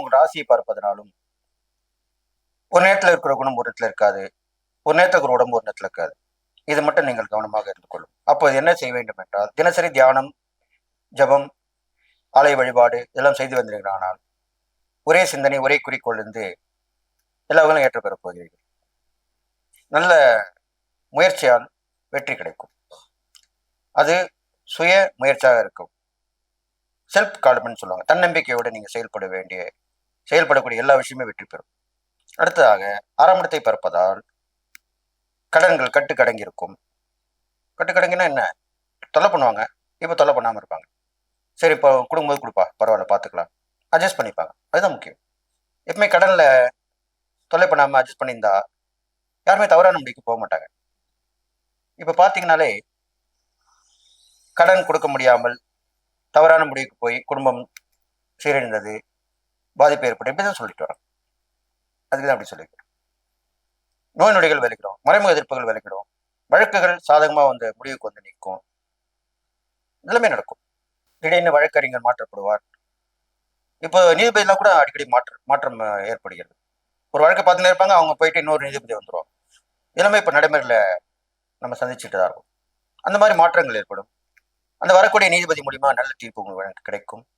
உங்க ராசியை பார்ப்பதனாலும் ஒரு நேரத்தில் இருக்கிற குணம் ஒரு நேரத்தில் இருக்காது. ஒரு நேரத்தில் இருக்கிற உடம்பு ஒரு நேரத்தில் இருக்காது. இது மட்டும் நீங்கள் கவனமாக இருந்து கொள்ளும். அப்போ என்ன செய்ய வேண்டும் என்றால் தினசரி தியானம் ஜபம் ஆலய வழிபாடு இதெல்லாம் செய்து வந்திருக்கிறானால் ஒரே சிந்தனை ஒரே குறிக்கோள் இருந்து எல்லாவர்களும் ஏற்ற போகிறீர்கள். நல்ல முயற்சியால் வெற்றி கிடைக்கும். அது சுய முயற்சியாக இருக்கும். செல்ஃப் கால்மெண்ட் சொல்லுவாங்க. தன்னம்பிக்கையோடு நீங்கள் செயல்பட வேண்டிய செயல்படக்கூடிய எல்லா விஷயமே வெற்றி பெறும். அடுத்ததாக ஆறாம் இடத்தை பிறப்பதால் கடன்கள் கட்டு கடங்கி இருக்கும் கட்டு கடங்கினா என்ன? தொல்லை பண்ணுவாங்க. இப்போ தொல்லை பண்ணாமல் இருப்பாங்க. சரி இப்போ கொடுக்கும்போது கொடுப்பா. பரவாயில்ல பார்த்துக்கலாம் அட்ஜஸ்ட் பண்ணிப்பாங்க. அதுதான் முக்கியம். எப்பவுமே கடனில் தொல்லை பண்ணாமல் அட்ஜஸ்ட் பண்ணியிருந்தா யாருமே தவறான முடிவுக்கு போக மாட்டாங்க. இப்போ பார்த்தீங்கனாலே கடன் கொடுக்க முடியாமல் தவறான முடிவுக்கு போய் குடும்பம் சீரழிந்தது பாதிப்பு ஏற்படும். இப்படி தான் சொல்லிட்டு வரோம் அதுக்கு தான் அப்படி சொல்லிக்கிறோம் நோய் நொடிகள் விளைக்கிறோம் மறைமுக எதிர்ப்புகள் விளைக்கிறோம் வழக்குகள் சாதகமாக வந்து முடிவுக்கு வந்து நிற்கும். எல்லாமே நடக்கும். திடீர்னு வழக்கறிஞர் மாற்றப்படுவார். இப்போ நீதிபதியெல்லாம் கூட அடிக்கடி மாற்ற மாற்றம் ஏற்படுகிறது. ஒரு வழக்கை பார்த்துன்னு இருப்பாங்க அவங்க போயிட்டு இன்னொரு நீதிபதி வந்துடும் எல்லாமே இப்போ நடைமுறையில் நம்ம சந்திச்சுட்டு தான் இருக்கும். அந்த மாதிரி மாற்றங்கள் ஏற்படும். அந்த வரக்கூடிய நீதிபதி மூலியமா நல்ல தீர்ப்பு உங்களுக்கு கிடைக்கும்.